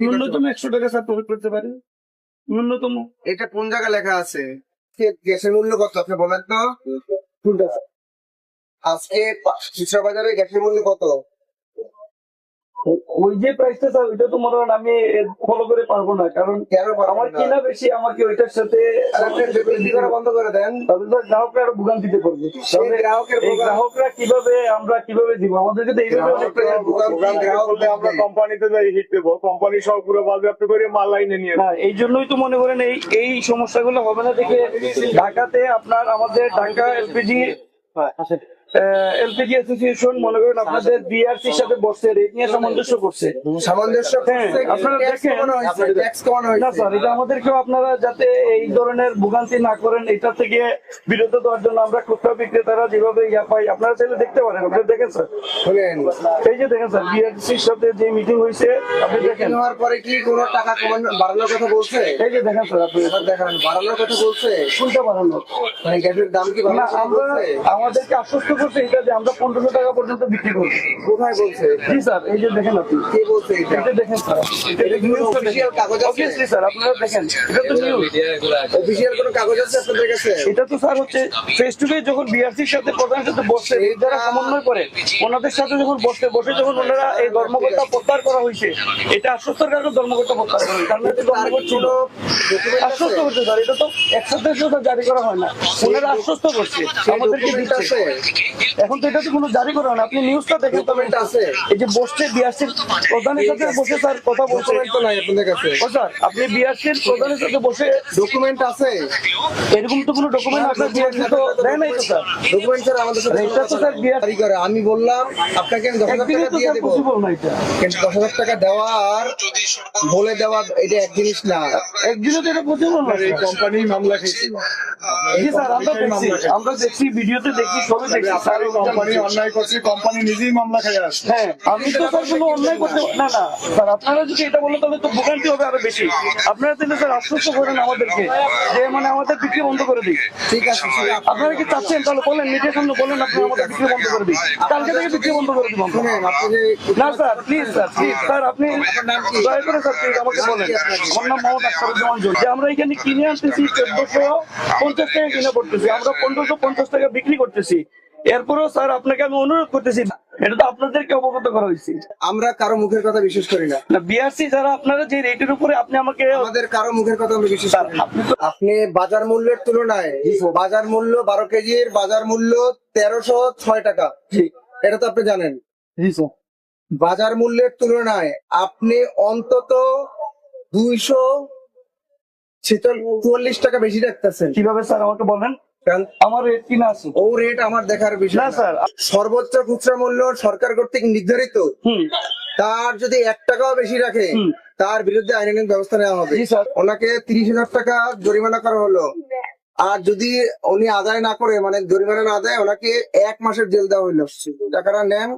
ন্যূনতম একশো টাকা স্যার প্রফিট করতে পারি। ন্যূনতম। এটা কোন জায়গা লেখা আছে? গ্যাসের মূল্য কত? আপনি বলেন তো। আজকে খুচরা বাজারে গ্যাসের মূল্য কত? ওই যে প্রাইসটা স্যার ওইটা তো মনে হয় আমি ফলো করে পারব না। কারণ কেন আমার? কিনা বেশি আমাকে ওইটার সাথে করা বন্ধ করে দেন। তাহলে তো গ্রাহকরা আরও ভোগান্তিতে পড়বে। গ্রাহকের কীভাবে আমরা কীভাবে দিব? আমাদের বলতে আমরা কোম্পানিতে যাই হিট দেবো। কোম্পানি সব পুরো বাজেয়াপ্ত করে মাল লাইনে নিয়ে না এই জন্যই তো মনে করেন এই এই সমস্যাগুলো হবে না দেখে ঢাকাতে আপনার আমাদের ঢাকা এলপিজি এলপিজি অ্যাসোসিয়েশন মনে করেন আপনাদের বিআরসির সাথে বসছে রেট নিয়ে সামঞ্জস্য করছে। সামঞ্জস্য হ্যাঁ, আপনারা ট্যাক্স দেখেন। কমানো হয়েছে না স্যার এটা আমাদেরকেও আপনারা যাতে এই ধরনের ভোগান্তি না করেন এটা থেকে বিরত দেওয়ার জন্য আমরা খুচরা বিক্রেতারা যেভাবে ইয়া পাই আপনারা চাইলে দেখতে পারেন। আপনারা দেখেন স্যার। এই যে দেখেন স্যার বিআরসির সাথে যে মিটিং হয়েছে আপনি দেখেন। হওয়ার পরে কি কোনো টাকা কমানো বাড়ানোর কথা বলছে? এই যে দেখেন স্যার আপনি দেখান বাড়ানোর কথা বলছে? কোনটা বাড়ানো? মানে গ্যাসের দাম কি না বাড়ানোর কথা আমরা আমাদেরকে আশ্বস্ত করছে এটা যে আমরা পনেরোশো টাকা পর্যন্ত বিক্রি করব কোথায় বলছে? জি স্যার এই যে দেখেন আপনি। কে বলছে এটা? দেখেন স্যার? অবভিয়াসলি স্যার আপনারা দেখেন এটা তো নিউজ অফিসিয়াল কোনো কাগজ আছে আপনাদের কাছে? এটা তো স্যার হচ্ছে ফেস টু ফেস যখন বিআরসির সাথে প্রধানের সাথে বসছে এই যারা সমন্বয় করে ওনাদের সাথে যখন বসতে বসে যখন ওনারা এই ধর্মঘটটা প্রত্যাহার করা হয়েছে এটা আশ্বস্তর কারণে ধর্মঘটটা প্রত্যাহার করা কারণ এটা ধর্মঘট ছিল? আশ্বস্ত করছে স্যার এটা তো একসাথে সাথে জারি করা হয় না। ওনারা আশ্বস্ত করছে। আমাদেরকে আছে? এখন তো এটা তো কোনো জারি করা না। আপনি নিউজটা দেখেন আছে? এই যে বসছে বিআরসির প্রধানের সাথে বসে স্যার কথা তো নাই আপনাদের কাছে। ও স্যার আপনি বিআরসির প্রধানের সাথে বসে ডকুমেন্ট আছে। এরকম তো কোনো ডকুমেন্ট আপনার বিআরসি তো দেয় নাই তো স্যার। ডকুমেন্ট স্যার আমাদের সাথে এটা তো স্যার বিআর জারি করে। আমি বললাম আপনাকে আমি দশ হাজার একদিনে টাকা দিয়ে স্যার দেবো। পসিবল না এটা। কিন্তু দশ হাজার টাকা দেওয়া আর বলে দেওয়া এটা এক জিনিস না। একদিনে তো এটা পসিবল না এই স্যার। কোম্পানি মামলা খেয়েছিল জি স্যার আমরা দেখছি। আমরা দেখছি ভিডিওতে দেখছি সবই দেখছি? কোম্পানি অন্যায় করছে কোম্পানি নিজেই মামলা খেয়ে আসছে। হ্যাঁ আমি তো স্যার কোনো অন্যায় করতে না না স্যার আপনারা যদি এটা বলেন তাহলে তো ভোগান্তি হবে আরও বেশি। আপনারা তাহলে স্যার আশ্বস্ত করেন আমাদেরকে যে মানে আমাদের বিক্রি বন্ধ করে দিই। ঠিক আছে আপনারা কি চাচ্ছেন? তাহলে বলেন মিডিয়ার সামনে বলেন আপনি আমাদের বিক্রি বন্ধ করে দিই কালকে থেকে বিক্রি বন্ধ করে দিব আমরা। শুনেন আপনি যে না sir please sir please sir আপনি দয়া করে স্যার প্লিজ আমাকে বলেন। আমার নাম মোহাম্মদ আখতারুজ্জামান জল যে আমরা এখানে কিনে আনতেছি চোদ্দশো পঞ্চাশ টাকা কিনে পড়তেছি আমরা পনেরোশো পঞ্চাশ টাকা বিক্রি করতেছি। এরপরেও স্যার আপনাকে আমি অনুরোধ করতেছি এটা তো আপনাদেরকে অবগত করা হয়েছে। আমরা কারও মুখের কথা বিশ্বাস করি না। না বিআরসি যারা আপনারা যে রেটের উপরে আপনি আমাকে আমাদের কারও মুখের কথা আমরা বিশ্বাস করি না। আপনি বাজার মূল্যের তুলনায় বাজার মূল্য বারো কেজির বাজার মূল্য তেরোশো ছয় টাকা। এটা তো আপনি জানেন। বাজার মূল্যের তুলনায় আপনি অন্তত দুইশো চুয়াল্লিশ টাকা বেশি রাখতেছেন কীভাবে স্যার আমাকে বলেন? আমার রেট কিনা আছে? ও রেট আমার দেখার বিষয় না না। স্যার সর্বোচ্চ খুচরা মূল্য সরকার কর্তৃক নির্ধারিত। তার যদি এক টাকাও বেশি রাখে তার বিরুদ্ধে আইনানুগ ব্যবস্থা নেওয়া হবে। ওনাকে তিরিশ হাজার টাকা জরিমানা করা হলো। আর যদি উনি আদায় না করে মানে জরিমানা না দেয় ওনাকে এক মাসের জেল দেওয়া হইল টাকাটা নেন